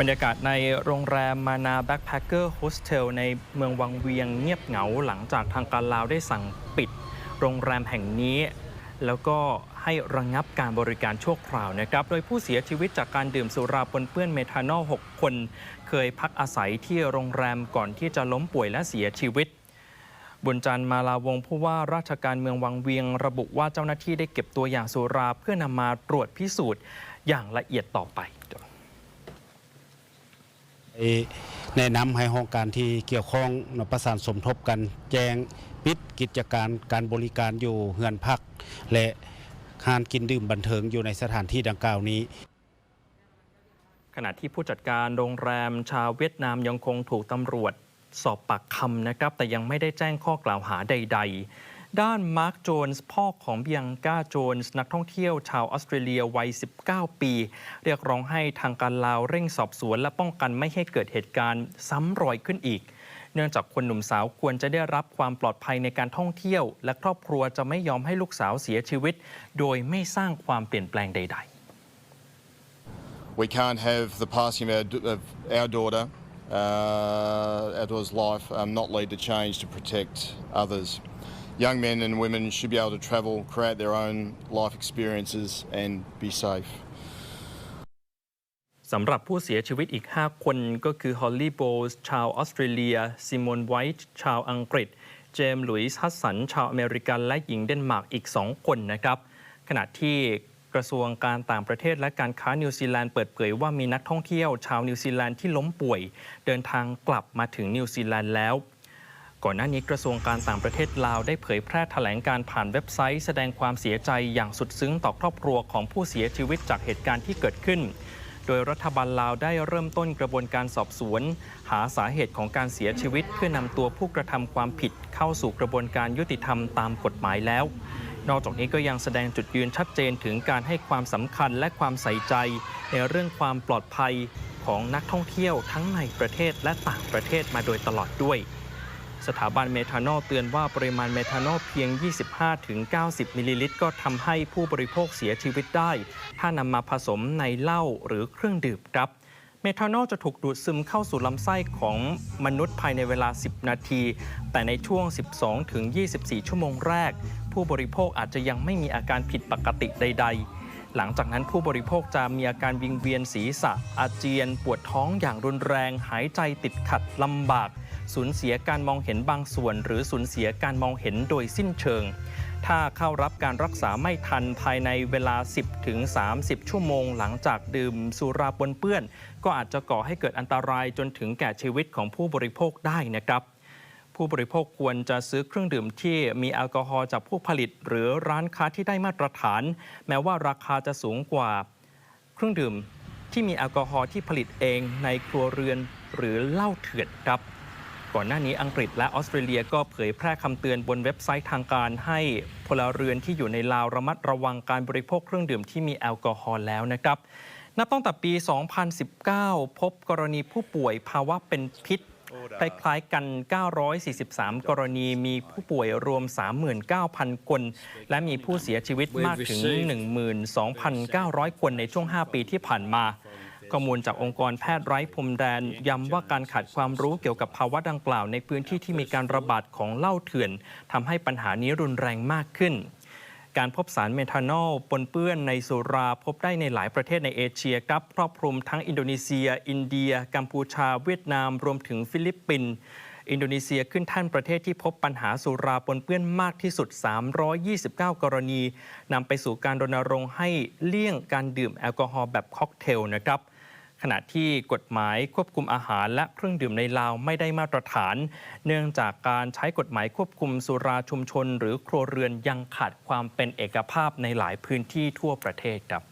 บรรยากาศในโรงแรมมานาแบ็คแพคเกอร์โฮสเทลในเมืองวังเวียงเงียบเหงาหลังจากทางการลาวได้สั่งปิดโรงแรมแห่งนี้ แล้วก็ให้ระงงับการบริการชั่วคราวนะครับ โดยผู้เสียชีวิตจากการดื่มสุราปนเปื้อนเมทานอล 6 คน เคยพักอาศัยที่โรงแรมก่อนที่จะล้มป่วยและเสียชีวิตบุญจันทร์มาลาวงผู้ว่าราชการเมืองวังเวียง ระบุว่าเจ้าหน้าที่ได้เก็บตัวอย่างสุราเพื่อนำมาตรวจพิสูจน์อย่างละเอียดต่อไป แนะนำให้ห้องการที่เกี่ยวข้องประสานสมทบกันแจ้งปิดกิจการการบริการอยู่เฮือนพัก และหานกินดื่มบันเทิงอยู่ในสถานที่ดังกล่าวนี้ ขณะที่ผู้จัดการโรงแรมชาวเวียดนามยังคงถูกตำรวจสอบปากคำนะครับ แต่ยังไม่ได้แจ้งข้อกล่าวหาใด ๆ ด้านมาร์คโจนส์พ่อของเบียงก้าโจนส์นักท่องเที่ยวชาวออสเตรเลียวัย 19 ปี เรียกร้องให้ทางการลาวเร่งสอบสวน และป้องกันไม่ให้เกิดเหตุการณ์ซ้ำรอยขึ้นอีก เนื่องจากคนหนุ่มสาวควรจะได้รับความปลอดภัยในการท่องเที่ยว และครอบครัวจะไม่ยอมให้ลูกสาวเสียชีวิต โดยไม่สร้างความเปลี่ยนแปลงใด ๆ We can't have the passing of our, of our daughter, uh, our daughter's life, um, not lead to change to protect others. Young men and women should be able to travel, create their own life experiences, and be safe. สำหรับผู้เสียชีวิตอีก 5 คนก็คือฮอลลี่โบลส์ชาวออสเตรเลียซิมอนไวท์ชาวอังกฤษ เจมส์หลุยส์ฮัสสัน ชาวอเมริกัน และหญิงเดนมาร์กอีก 2 คนนะครับ ขณะที่กระทรวงการต่างประเทศและการค้านิวซีแลนด์เปิดเผยว่ามีนักท่องเที่ยว ชาวนิวซีแลนด์ที่ล้มป่วย เดินทางกลับมาถึงนิวซีแลนด์แล้ว ก่อนหน้านี้กระทรวงการต่างประเทศลาวได้เผยแพร่แถลงการผ่านเว็บไซต์ แสดงความเสียใจอย่างสุดซึ้งต่อครอบครัวของผู้เสียชีวิตจากเหตุการณ์ที่เกิดขึ้น โดยรัฐบาลลาวได้เริ่มต้นกระบวนการสอบสวน หาสาเหตุของการเสียชีวิต เพื่อนำตัวผู้กระทำความผิดเข้าสู่กระบวนการยุติธรรมตามกฎหมายแล้วนอกจากนี้ก็ยังแสดงจุดยืนชัดเจนถึงการให้ความสำคัญและความใส่ใจ ในเรื่องความปลอดภัยของนักท่องเที่ยวทั้งในประเทศและต่างประเทศมาโดยตลอดด้วย สถาบันเมทานอลเตือนว่าปริมาณเมทานอลเพียง 25-90 มิลลิลิตร ก็ทำให้ผู้บริโภคเสียชีวิตได้ ถ้านำมาผสมในเหล้าหรือเครื่องดื่มครับเมทานอลจะถูกดูดซึมเข้าสู่ลำไส้ของมนุษย์ภายในเวลา 10 นาที แต่ในช่วง 12- ถึง 24 ชั่วโมงแรก ผู้บริโภคอาจจะยังไม่มีอาการผิดปกติใด ๆ หลังจากนั้นผู้บริโภคจะมีอาการวิงเวียนศีรษะ อาเจียน ปวดท้องอย่างรุนแรง หายใจติดขัดลำบาก สูญเสียการมองเห็นบางส่วน หรือสูญเสียการมองเห็นโดยสิ้นเชิง ถ้าเข้ารับการรักษาไม่ทันภายในเวลา 10 ถึง 30 ชั่วโมงหลังจากดื่มสุราปนเปื้อน ก็อาจจะก่อให้เกิดอันตรายจนถึงแก่ชีวิตของผู้บริโภคได้นะครับผู้บริโภคควรจะซื้อเครื่องดื่มที่มีแอลกอฮอล์จากผู้ผลิต หรือร้านค้าที่ได้มาตรฐาน แม้ว่าราคาจะสูงกว่าเครื่องดื่มที่มีแอลกอฮอล์ที่ผลิตเองในครัวเรือนหรือเหล้าเถื่อนครับ ก่อนหน้านี้อังกฤษและออสเตรเลียก็เผยแพร่คำเตือนบนเว็บไซต์ทางการให้พลเรือนที่อยู่ในลาวระมัดระวังการบริโภคเครื่องดื่มที่มีแอลกอฮอล์แล้วนะครับ นับตั้งแต่ปี 2019 พบกรณีผู้ป่วยภาวะเป็นพิษคล้ายๆกัน 943 กรณี มีผู้ป่วยรวม 39,000 คน และมีผู้เสียชีวิตมากถึง 12,900 คนในช่วง 5 ปีที่ผ่านมา ข้อมูลจากองค์กรแพทย์ไร้พรมแดน ย้ำว่าการขาดความรู้เกี่ยวกับภาวะดังกล่าวในพื้นที่ที่มีการระบาดของเหล้าเถื่อนทำให้ปัญหานี้รุนแรงมากขึ้นการพบสารเมทานอลปนเปื้อนในสุราพบได้ในหลายประเทศในเอเชียครับครอบคลุมทั้งอินโดนีเซีย อินเดีย กัมพูชา เวียดนาม รวมถึงฟิลิปปินส์อินโดนีเซียขึ้นท่านประเทศที่พบปัญหาสุราปนเปื้อนมากที่สุด 329 กรณีนำไปสู่การรณรงค์ให้เลี่ยงการดื่มแอลกอฮอล์แบบค็อกเทลนะครับ ขณะที่กฎหมายควบคุมอาหารและเครื่องดื่มในลาวไม่ได้มาตรฐาน เนื่องจากการใช้กฎหมายควบคุมสุราชุมชน หรือครัวเรือนยังขาดความเป็นเอกภาพในหลายพื้นที่ทั่วประเทศครับ